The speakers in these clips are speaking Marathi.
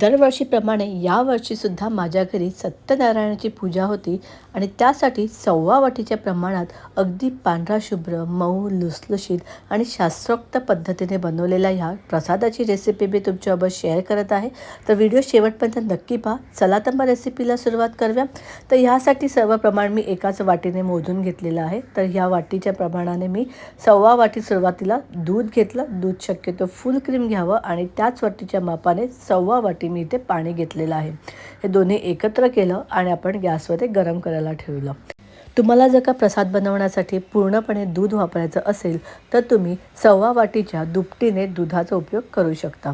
दरवर्षीप्रमाणे यावर्षीसुद्धा माझ्या घरी सत्यनारायणाची पूजा होती आणि त्यासाठी सव्वा वाटीच्या प्रमाणात अगदी पांढरा शुभ्र मऊ लुसलुशीत आणि शास्त्रोक्त पद्धतीने बनवलेल्या ह्या प्रसादाची रेसिपी मी तुमच्याबरोबर शेअर करत आहे. तर व्हिडिओ शेवटपर्यंत नक्की पहा. चला तर मग रेसिपीला सुरुवात करूया. तर ह्यासाठी सर्व प्रमाण मी एकाच वाटीने मोजून घेतलेलं आहे. तर ह्या वाटीच्या प्रमाणाने मी सव्वा वाटी सुरुवातीला दूध घेतलं. दूध शक्यतो फुल क्रीम घ्यावं आणि त्याच वाटीच्या मापाने सव्वा वाटी मी इथे पाणी घेतलेलं आहे. हे दोन्ही एकत्र केलं आणि आपण गॅसवर ते गरम करायला ठेवलं. तुम्हाला जर का प्रसाद बनवण्यासाठी पूर्णपणे दूध वापरायचं असेल तर तुम्ही सव्वा वाटीच्या दुपटीने दुधाचा उपयोग करू शकता.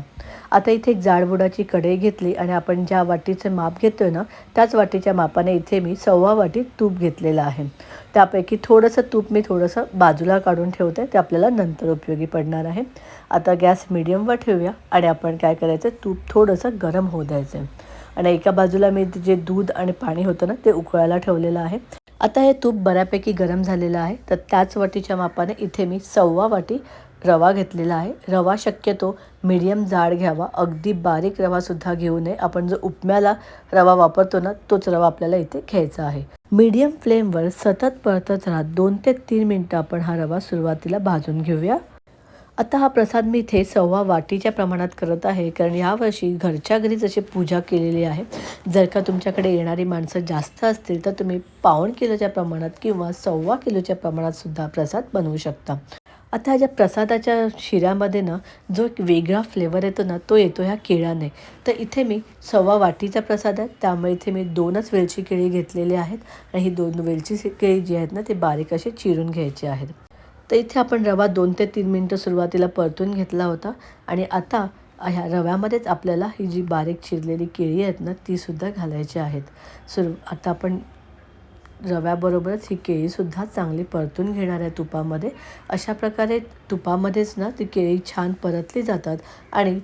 आता इथे एक जाडबुडाची कढई घेतली आणि आपण ज्या वाटीचे माप घेतो आहे ना त्याच वाटीच्या मापाने इथे मी सव्वा वाटी तूप घेतलेलं आहे. त्यापैकी थोडंसं तूप मी थोडंसं बाजूला काढून ठेवते ते आपल्याला नंतर उपयोगी पडणार आहे. आता गॅस मिडियमवर ठेवूया आणि आपण काय करायचं तूप थोडंसं गरम होऊ द्यायचं. आणि एका बाजूला मी जे दूध आणि पाणी होतं ना ते उकळायला ठेवलेलं आहे. आता हे तूप बऱ्यापैकी गरम झालेलं आहे तर त्याच वाटीच्या मापाने इथे मी सव्वा वाटी रवा घेतलेला आहे. रवा शक्यतो मीडियम जाड घ्यावा. अगदी बारीक रवासुद्धा घेऊ नये. आपण जो उपम्याला रवा वापरतो ना तोच रवा आपल्याला इथे घ्यायचा आहे. मीडियम फ्लेमवर सतत परतत राहत दोन ते तीन मिनटं आपण हा रवा सुरुवातीला भाजून घेऊया. आता हा प्रसाद मी इथे सव्वा वाटीच्या प्रमाणात करत आहे कारण यावर्षी घरच्या घरी जशी पूजा केलेली आहे जर का तुमच्याकडे येणारी माणसं जास्त असतील तर तुम्ही पाऊण किलोच्या प्रमाणात किंवा सव्वा किलोच्या प्रमाणातसुद्धा प्रसाद बनवू शकता. आता ज्या प्रसादाच्या शिऱ्यामध्ये ना जो एक वेगळा फ्लेवर येतो ना तो येतो ह्या केळाने. तर इथे मी सव्वा वाटीचा प्रसाद आहे त्यामुळे इथे मी दोनच वेलची केळी घेतलेली आहेत आणि ही दोन वेलची केळी जी आहेत ना ती बारीक अशी चिरून घ्यायची आहेत. तर इथे आपण रवा दोन ते तीन मिनटं सुरुवातीला परतून घेतला होता. आणि आता ह्या रव्यामध्येच आपल्याला ही जी बारीक चिरलेली केळी आहेत ना तीसुद्धा घालायची आहेत. सुरू आता आपण रव्याबरोबरच ही केळीसुद्धा चांगली परतून घेणार आहे तुपामध्ये. अशा प्रकारे तुपामध्येच ना ती केळी छान परतली जातात आणि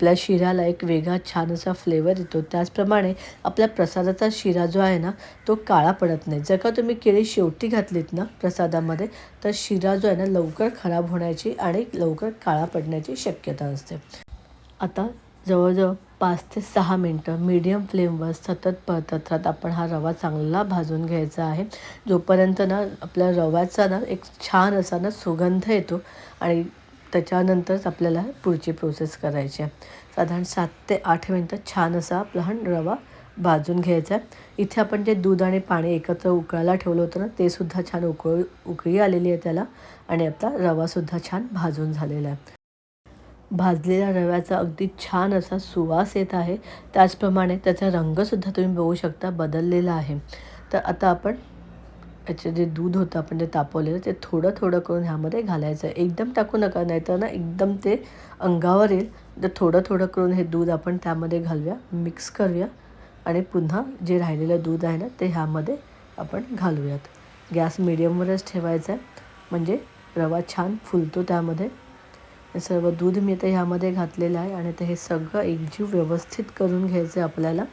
आपल्या शिऱ्याला एक वेगळा छान असा फ्लेवर येतो. त्याचप्रमाणे आपल्या प्रसादाचा शिरा जो आहे ना तो काळा पडत नाही. जर का तुम्ही केळी शेवटी घातलीत ना प्रसादामध्ये तर शिरा जो आहे ना लवकर खराब होण्याची आणि लवकर काळा पडण्याची शक्यता असते. आता जवळजवळ पाच ते सहा मिनटं मीडियम फ्लेमवर सतत परतत राहत आपण हा रवा चांगला भाजून घ्यायचा आहे. जोपर्यंत ना आपल्या रव्याचा ना एक छान असा ना सुगंध येतो आणि त्याच्यानंतरच आपल्याला पुढची प्रोसेस करायची आहे. साधारण सात ते आठ मिनटं छान असा आपला हा रवा भाजून घ्यायचा आहे. इथे आपण जे दूध आणि पाणी एकत्र उकळायला ठेवलं होतं ना ते सुद्धा छान उकळ उकळी आलेली आहे त्याला आणि आपला रवासुद्धा छान भाजून झालेला आहे. भाजलेल्या रव्याचा अगदी छान असा सुवास येत आहे. त्याचप्रमाणे त्याचा रंगसुद्धा तुम्ही बघू शकता बदललेला आहे. तर आता आपण याचे जे दूध होतं आपण जे तापवलेलं ते थोडं थोडं करून ह्यामध्ये घालायचं. आहे एकदम टाकू नका नाहीतर ना एकदम ते अंगावर येईल. तर थोडं थोडं करून हे दूध आपण त्यामध्ये घालूया मिक्स करूया. आणि पुन्हा जे राहिलेलं दूध आहे ना ते ह्यामध्ये आपण घालूयात. गॅस मिडियमवरच ठेवायचा आहे. म्हणजे रवा छान फुलतो त्यामध्ये. सर्व दूध मी ते ह्यामध्ये घातलेलं आहे आणि ते हे सगळं एकजीव व्यवस्थित करून घ्यायचं आहे आपल्याला.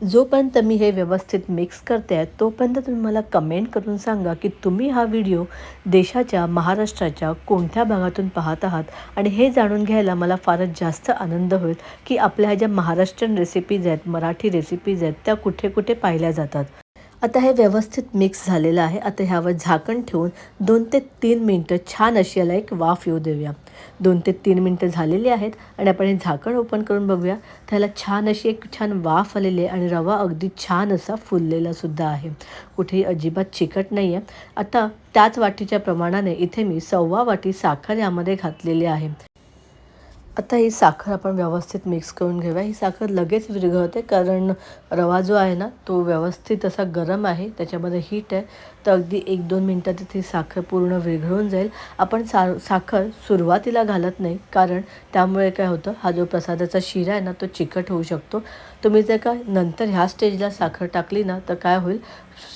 जोपर्यंत मी हे व्यवस्थित मिक्स करते आहे तोपर्यंत तुम्ही मला कमेंट करून सांगा की तुम्ही हा व्हिडिओ देशाच्या महाराष्ट्राच्या कोणत्या भागातून पाहत आहात? आणि हे जाणून घ्यायला मला फारच जास्त आनंद होईल की आपल्या ह्या ज्या महाराष्ट्रीयन रेसिपीज आहेत मराठी रेसिपीज आहेत त्या कुठे कुठे पाहिल्या जातात. आता हे व्यवस्थित मिक्स झालेलं आहे. आता ह्यावर झाकण ठेवून दोन ते तीन मिनटं छान अशी याला एक वाफ येऊ देऊया. दोन ते तीन मिनटं झालेली आहेत आणि आपण हे झाकण ओपन करून बघूया. त्याला छान अशी एक छान वाफ आलेली आहे आणि रवा अगदी छान असा फुललेला सुद्धा आहे. कुठेही अजिबात चिकट नाही आहे आता त्याच वाटीच्या प्रमाणाने इथे मी सव्वा वाटी साखर यामध्ये घातलेली आहे. आता ही साखर आपण व्यवस्थित मिक्स करून घेऊया. ही साखर लगेच विरघळते कारण रवा जो आहे ना तो व्यवस्थित असा गरम आहे. त्याच्यामध्ये हीट आहे. तर अगदी एक दोन मिनटात ती साखर पूर्ण विरघळून जाईल. आपण सा साखर सुरुवातीला घालत नाही कारण त्यामुळे काय होतं हा जो प्रसादाचा शिरा आहे ना तो चिकट होऊ शकतो. तुम्ही जर का नंतर ह्या स्टेजला साखर टाकली ना तर काय होईल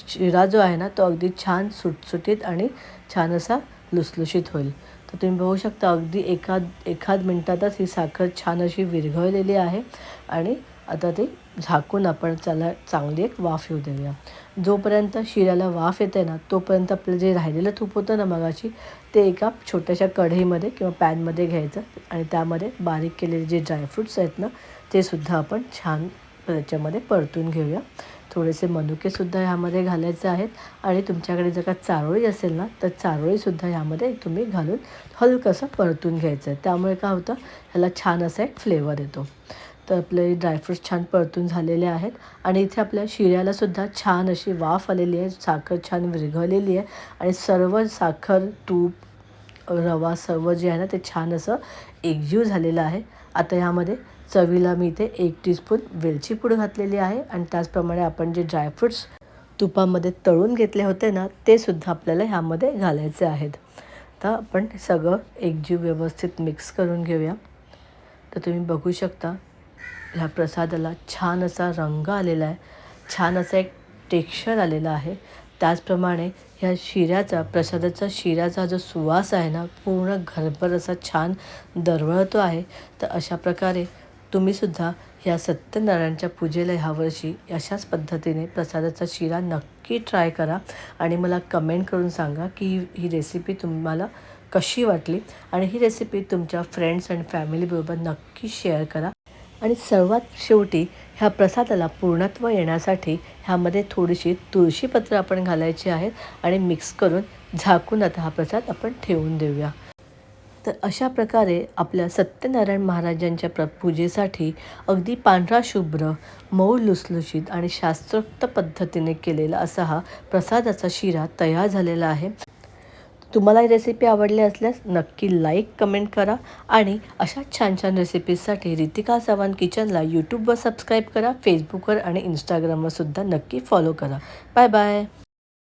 शिरा जो आहे ना तो अगदी छान सुटसुटीत आणि छान असा लुसलुशीत होईल. तर तुम्ही बघू शकता अगदी एखाद एखाद मिनटातच ही साखर छान अशी विरघळलेली आहे. आणि आता ते झाकून आपण त्याला चांगली एक वाफ येऊ देऊया. जोपर्यंत शिऱ्याला वाफ येते ना तोपर्यंत आपलं जे राहिलेलं तूप होतं ना मगाशी ते एका छोट्याशा कढईमध्ये किंवा पॅनमध्ये घ्यायचं आणि त्यामध्ये बारीक केलेले जे ड्रायफ्रूट्स आहेत ना ते सुद्धा आपण छान त्याच्यामध्ये परतून घेऊया. थोडेसे मनुकेसुद्धा ह्यामध्ये घालायचे आहेत. आणि तुमच्याकडे जर का चारोळी असेल ना तर चारोळीसुद्धा ह्यामध्ये तुम्ही घालून हलकंसं परतून घ्यायचं आहे. त्यामुळे काय होतं ह्याला छान असा एक फ्लेवर येतो. तर आपले ड्रायफ्रूट्स छान परतून झालेले आहेत. आणि इथे आपल्या शिऱ्यालासुद्धा छान अशी वाफ आलेली आहे. साखर छान विरघळलेली आहे. आणि सर्व साखर तूप रवा सर्व जे आहे ना ते छान असं एकजीव झालेलं आहे. आता ह्यामध्ये चवीला मी इथे एक टीस्पून वेलची पूड घातलेली आहे आणि त्याचप्रमाणे आपण जे ड्रायफ्रूट्स तुपामध्ये तळून घेतले होते ना ते सुद्धा आपल्याला ह्यामध्ये घालायचे आहेत. तर आपण सगळं एकजीव व्यवस्थित मिक्स करून घेऊया. तर तुम्ही बघू शकता ह्या प्रसादाला छान असा रंग आलेला आहे. छान असा एक टेक्स्चर आलेला आहे. त्याचप्रमाणे ह्या शिऱ्याचा प्रसादाचा शिऱ्याचा जो सुवास आहे ना पूर्ण घरभर असा छान दरवळतो आहे. तर अशा प्रकारे तुम्हीसुद्धा ह्या सत्यनारायणच्या पूजेला ह्यावर्षी अशाच पद्धतीने प्रसादाचा शिरा नक्की ट्राय करा आणि मला कमेंट करून सांगा की ही रेसिपी तुम्हाला कशी वाटली आणि ही रेसिपी तुमच्या फ्रेंड्स अँड फॅमिलीबरोबर नक्की शेअर करा. आणि सर्वात शेवटी ह्या प्रसादाला पूर्णत्व येण्यासाठी ह्यामध्ये थोडीशी तुळशीपत्र आपण घालायची आहेत आणि मिक्स करून झाकून आता हा प्रसाद आपण ठेवून देऊया. तर अशा प्रकारे आपल्या सत्यनारायण महाराजांच्या प्र पूजेसाठी अगदी पांढरा शुभ्र मऊ लुसलुशीत आणि शास्त्रोक्त पद्धतीने केलेला असा हा प्रसादाचा शिरा तयार झालेला आहे. तुम्हाला ही रेसिपी आवडली असल्यास नक्की लाईक कमेंट करा आणि अशा छान छान रेसिपीजसाठी रितिका चव्हाण किचनला यूट्यूबवर सबस्क्राईब करा फेसबुकवर आणि इंस्टाग्रामवर सुद्धा नक्की फॉलो करा. Bye bye